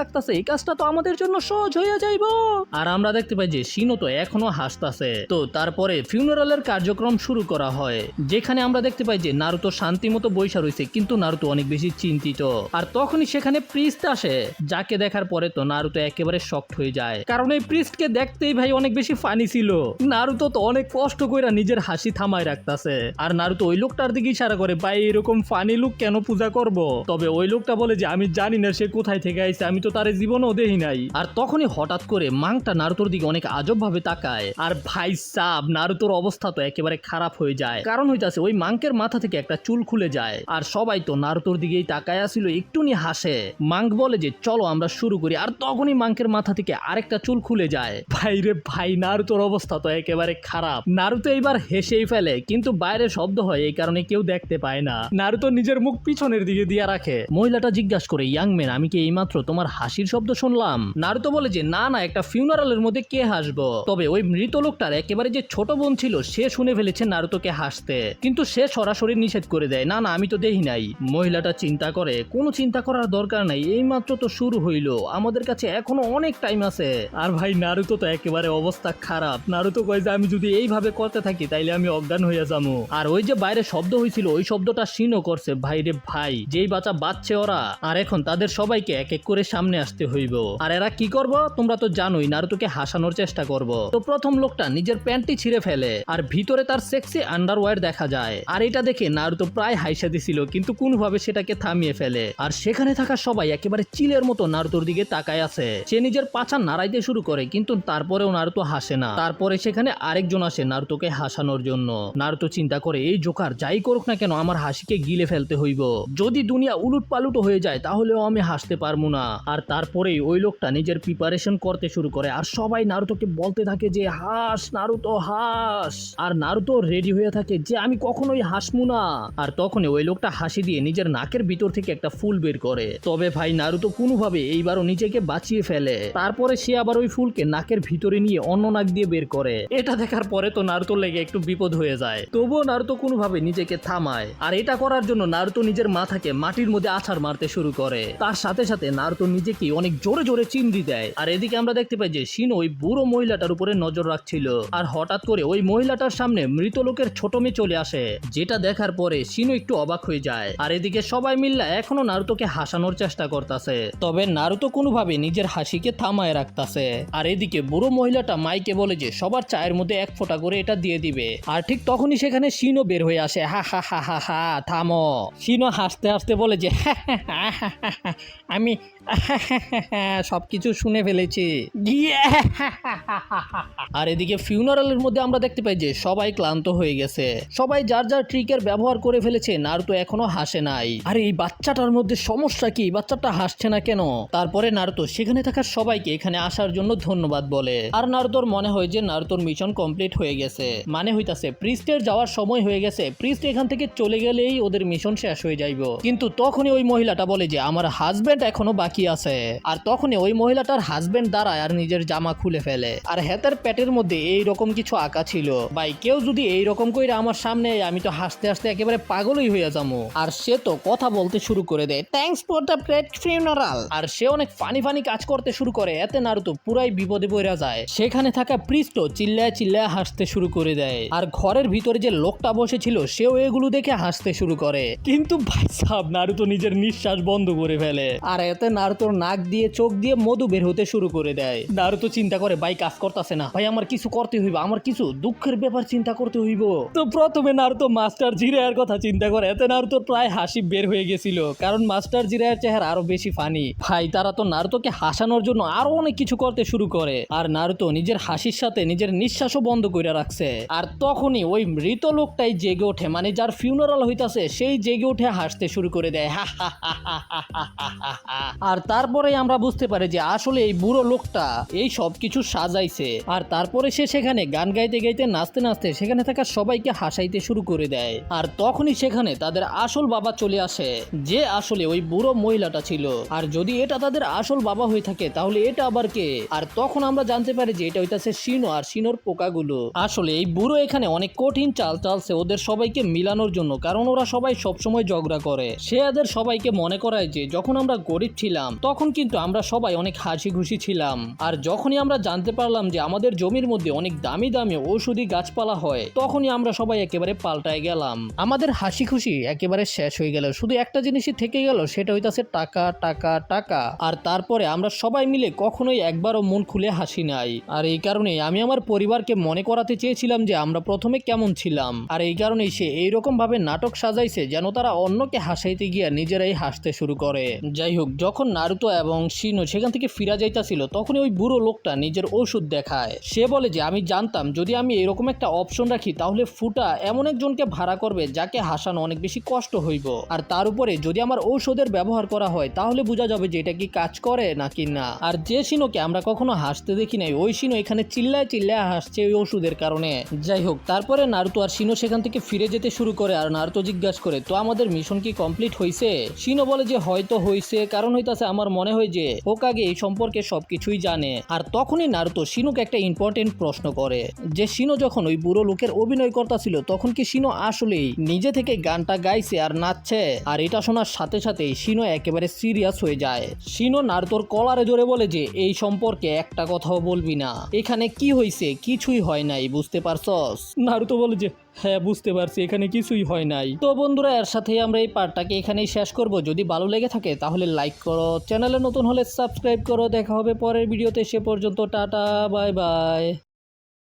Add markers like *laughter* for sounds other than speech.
রাখতেছে, এই কাজটা তো আমাদের জন্য সহজ যাইব। আর আমরা দেখতে পাই যে তো এখনও হাসতাছে। তো তারপরে ফিউনারালের কার্যক্রম শুরু করা হয়, যেখানে আমরা দেখতে পাই যে নারুতো শান্তি মতো বৈশা রয়েছে কিন্তু নারুতো অনেক বেশি চিন্তিত। আর তখনই সেখানে প্রিস্ট আসে, যাকে দেখার পরে তো নারুতো একেবারে শক্ট হয়ে যায়। কারণ এই প্রিস্টকে দেখতেই ভাই অনেক বেশি ফানি ছিল। নারুতো তো অনেক কষ্ট কইরা নিজের হাসি থামায় রাখতাছে। আর নারুতো ওই লোকটার দিকে ইশারা করে, ভাই, এরকম ফানি লোক কেন পূজা করব? তবে ওই লোকটা বলে যে, আমি জানি না সে কোথায় থেকে আইছে, আমি তো তার জীবনও দেখি নাই। আর তখনই হঠাৎ করে মাংটা নারুতোর দিকে অনেক আজব ভাবে তাকায়। আর ভাই সাব, নারুতোর অবস্থা তো একেবারে খারাপ হয়ে যায়। কারণ হইতাছে ওই মাংকের মাথা থেকে একটা চুল খুলে যায়। আর সবাই তো নারুতোর দিকেই তাকায় আসিল, একটুনি হাসে। মাংক বলে যে, চলো আমরা শুরু করি। আর তখনই মাংকের মাথা থেকে আরেকটা চুল খুলে যায়। ভাই রে ভাই, নারুতোর অবস্থা তো একেবারে খারাপ। নারুতো এইবার হেসেই ফেলে, কিন্তু বাইরে শব্দ হয় এই কারণে কেউ দেখতে পায় না। নারুতো নিজের মুখ পিছনের দিকে দিয়ে রাখে। মহিলাটা জিজ্ঞাসা করে, ইয়াং ম্যান আমি কি এইমাত্র তোমার হাসির শব্দ শুনলাম। নারুতো বলে যে, না না, একটা ফিউনারালের মধ্যে কে হাসবো? তবে ওই মৃত লোকটার একেবারে যে ছোট বোন ছিল, সে শুনে ফেলেছে নারুতোকে হাসতে। কিন্তু সে সরাসরি নিষেধ করে দেয়, না না, আমি তো দেখি নাই। মহিলাটা চিন্তা করে, কোনো চিন্তা করার দরকার নাই, এইমাত্র তো শুরু হইল, আমাদের কাছে এখনও অনেক টাইম আছে। আর ভাই, নারুতো তো একেবারে অবস্থা খারাপ। নারুতো কয় যে, আমি যদি এইভাবে করতে থাকি, তাইলে আমি অজ্ঞান হয়ে যাব আর ওই যে বাইরে শব্দ হয়েছিল ওই শব্দটা সিনও করছে ভাই রে ভাই, যেই বাচ্চা বাচ্চে ওরা, আর এখন তাদের সবাইকে এক এক করে সামনে আসতে হইব। আর এরা কি করব? তোমরা তো জানোই নারুতোকে হাসানোর চেষ্টা করব। তো প্রথম লোকটা নিজের প্যান্টটি ছিঁড়ে ফেলে আর ভিতরে তার সেক্সি আন্ডারওয়্যার দেখা যায়। আর এটা দেখে নারুতো প্রায় হাইসা দিছিল, কিন্তু কোনোভাবে সেটাকে থামিয়ে ফেলে। আর সেখানে থাকা সবাই একেবারে চিলের মতো নারুতোর দিকে তাকায় আছে। সে নিজের পাছা নাড়াইতে শুরু করে, কিন্তু তারপরেও নারুতো হাসে না। তারপরে সেখানে আরেকজন আসে নারুতোকে হাসানোর জন্য। নারুতো চিন্তা করে, এই জোকার, যাই করুক না কেন, আমার হাসিকে গিলে ফেলতে হইব। যদি দুনিয়া উলুট পালুট হয়ে যায়, তাহলেও আমি হাসতে পারব না। আর তারপরেই ওই লোকটা নিজের প্রিপারেশন করতে শুরু করে। আর সবাই নারুতোকে বলতে থাকে যে, হাস, নারুতো, হাস। আর নারুতো রেডি হয়ে থাকে যে, আমি কখনোই হাসমু না। আর তখনই ওই লোকটা হাসি দিয়ে নিজের নাকের ভিতর থেকে একটা ফুল বের করে। তবে ভাই, নারুতো কোনোভাবে এইবারও নিজেকে বাঁচিয়ে ফেলে। তারপরে সে আবার ওই ফুলকে নাকের ভিতরে নিয়ে অন্য নাক দিয়ে বের করে। এটা দেখার পরে তো নারুতো লেগে একটু বিপদ হয়ে যায়। তবুও নারুতো কোনোভাবে নিজেকে থামায়। আর এটা করার জন্য নারুতো নিজের মাথাকে মাটির মধ্যে আছাড় মারতে শুরু করে। তার সাথে সাথে নারুতো নিজেকে অনেক জোরে জোরে চিমড়ি দেয়। আর এদিকে আমরা দেখতে পাই যে শিনো ওই বুড়ো মহিলাটার উপরে নজর রাখছিল। আর হঠাৎ করে ওই মহিলাটার সামনে মৃত লোকের ছোট মেয়ে চলে আসে। যেটা দেখার পরে শিনো একটু অবাক হয়ে যায়। আর এদিকে সবাই মিল্লা এখনও নারুতোকে হাসানোর চেষ্টা করতেছে। তবে নারুতো কোনোভাবে নিজের হাসিকে থামায় রাখতাছে। আর এদিকে বুড়ো মহিলাটা মাইকে বলে যে, সবার চায়ের মধ্যে এক ফোঁটা করে এটা দিয়ে দিবে। আর ঠিক তখনই সেখানে শিনো বের হয়ে আসে। হা হা হা হা হা, থামো। শিনো হাসতে হাসতে বলে যে আমি *laughs* সবকিছু শুনে ফেলেছি। আর এদিকে ফিউনারালের মধ্যে আমরা দেখতে পাই যে সবাই ক্লান্ত হয়ে গেছে। সবাই যার যার ট্রিকের ব্যবহার করে ফেলেছে নারুতো এখনও হাসে নাই। আর এই বাচ্চাটার মধ্যে সমস্যা কি? বাচ্চাটা হাসছে না কেন? তারপরে নারুতো সেখানে থাকা সবাইকে এখানে আসার জন্য ধন্যবাদ বলে। আর নারুতোর মনে হয় যে নারুতোর মিশন কমপ্লিট হয়ে গেছে। মানে হইতাছে প্রিস্টের যাওয়ার সময় হয়ে গেছে। প্রিস্ট এখান থেকে চলে গেলেই ওদের মিশন শেষ হয়ে যাইব। কিন্তু তখনই ওই মহিলাটা বলে যে আমার হাজবেন্ড এখনও বাকি আছে। আর তখনই ওই মহিলাটার হাজবেন্ড দাঁড়ায় আর নিজের জামা খুলে ফেলে। আর হেতার পেটের মধ্যে এই রকম কিছু আঁকা ছিল। ভাই, কেউ যদি এই রকম করে আমার সামনে আমি তো হাসতে হাসতে একেবারে পাগলই হয়ে যাব আর সে তো কথা বলতে শুরু করে দেয় thanks for the great funeral আর সে অনেক ফানি ফানি কাজ করতে শুরু করে, এতে নারুতো পুরাই বিপদে পড়ে যায়। সেখানে থাকা পৃষ্ঠ চিল্লায় চিল্লায় হাসতে শুরু করে দেয়। আর ঘরের ভিতরে যে লোকটা বসেছিল, সেও এগুলো দেখে হাসতে শুরু করে। কিন্তু ভাই সাহেব নারুতো নিজের নিঃশ্বাস বন্ধ করে ফেলে। আর এতে মাত্র নাক দিয়ে, চোখ দিয়ে মধু বের হতে শুরু করে দেয়। দারু তো চিন্তা করে, ভাই, কাজ করতেছে না। ভাই, আমার কিছু করতে হইব। আমার কিছু দুঃখের ব্যাপার চিন্তা করতে হইব। তো প্রথমে নারুতো মাস্টার জিরায়ের কথা চিন্তা করে, এতে নারুতোর প্রায় হাসি বের হয়ে গেছিল, কারণ মাস্টার জিরায়ের চেহারা আরও বেশি ফানি ভাই, তারা তো নারুতোকে হাসানোর জন্য আরও অনেক কিছু করতে শুরু করে, আর নারুতো নিজের হাসির সাথে নিজের নিঃশ্বাসও বন্ধ করে রাখছে। আর তখনই ওই মৃত লোকটাই জেগে ওঠে মানে যার ফিউনারাল হইতাছে, সেই জেগে উঠে হাসতে শুরু করে দেয়। *laughs* আর তারপরে আমরা বুঝতে পারি যে আসলে এই বুড়ো লোকটা এই সব কিছু সাজাইছে। আর তারপরে সে সেখানে গান গাইতে গাইতে নাচতে নাচতে সেখানে থাকা সবাইকে হাসাইতে শুরু করে দেয়। আর তখনই সেখানে তাদের আসল বাবা চলে আসে, যে আসলে ওই বুড়ো মহিলাটা ছিল। আর যদি এটা তাদের আসল বাবা হয়ে থাকে, তাহলে এটা আবার কে? আর তখন আমরা জানতে পারি যে এটা হইতাছে সিনো আর সিনোর পোকাগুলো। আসলে এই বুড়ো এখানে অনেক কঠিন চাল চালছে ওদের সবাইকে মিলানোর জন্য, কারণ ওরা সবাই সবসময় ঝগড়া করে। সে এদের সবাইকে মনে করায় যে যখন আমরা গরিব ছিলাম তখন কিন্তু আমরা সবাই অনেক হাসি খুশি ছিলাম। আর যখনই আমরা জানতে পারলাম যে আমাদের জমির মধ্যে অনেক দামি দামি ঔষধি গাছপালা হয়, তখনই আমরা সবাই একেবারে পাল্টায় গেলাম। আমাদের হাসি খুশি একেবারে শেষ হয়ে গেল। শুধু একটা জিনিসই থেকে গেল, সেটা হইতাছে টাকা টাকা টাকা। আর তারপরে আমরা সবাই মিলে কখনোই একবারও মন খুলে হাসি নাই। আর এই কারণে আমি আমার পরিবারকে মনে করাতে চেয়েছিলাম যে আমরা প্রথমে কেমন ছিলাম। আর এই কারণেই সে এইরকম ভাবে নাটক সাজাইছে যেন তারা অন্যকে হাসাইতে গিয়া নিজেরাই হাসতে শুরু করে। যাই হোক, যখন নারুতো এবং শিনো সেখান থেকে ফিরা যাইতাছিল, তখনই ওই বুড়ো লোকটা নিজের ওষুধ দেখায়। সে বলে যে, আমি জানতাম, যদি আমি এরকম একটা অপশন রাখি, তাহলে ফুটা এমন একজনকে ভাড়া করবে, যাকে হাসানো অনেক বেশি কষ্ট হইব। আর তার উপরে যদি আমার ঔষধের ব্যবহার করা হয়, তাহলে বোঝা যাবে যে এটা কি কাজ করে নাকি না। আর যে শিনোকে আমরা কখনো হাসতে দেখি নাই, ওই শিনো এখানে চিল্লায় চিল্লায় হাসছে ওই ওষুধের কারণে। যাই হোক, তারপরে নারুতো আর শিনো সেখান থেকে ফিরে যেতে শুরু করে আর নারুতো জিজ্ঞাসা করে, তো আমাদের মিশন কি কমপ্লিট হয়েছে শিনো বলে যে, হয়তো হয়েছে কারণ হইতাছে আমার মনে হয় যে হোকাগে এই সম্পর্কে সবকিছুই জানে। আর তখনই নারুতো শিনোকে একটা ইম্পর্টেন্ট প্রশ্ন করে। যে শিনো যখন ওই বুড়ো লোকের অভিনয় করতেছিল তখন কি শিনো আসলেই নিজে থেকে গানটা গাইছে আর নাচছে? আর এটা শোনার সাথে সাথে শিনো একেবারে সিরিয়াস হয়ে যায়। শিনো নারুতোর কলারে ধরে বলে যে, এই সম্পর্কে একটা কথাও বলবি না। এখানে কি হয়েছে কিছুই হয় নাই, বুঝতে পারছস? নারুতো বলে যে হ্যাঁ বুঝতে পারছি, এখানে কিছুই হয় নাই। তো বন্ধুরা, এর সাথেই আমরা এই পার্টটাকে এখানেই শেষ করব। যদি ভালো লেগে থাকে, তাহলে লাইক করো। চ্যানেলে নতুন হলে সাবস্ক্রাইব করো। দেখা হবে পরের ভিডিওতে, সে পর্যন্ত টাটা বাই বাই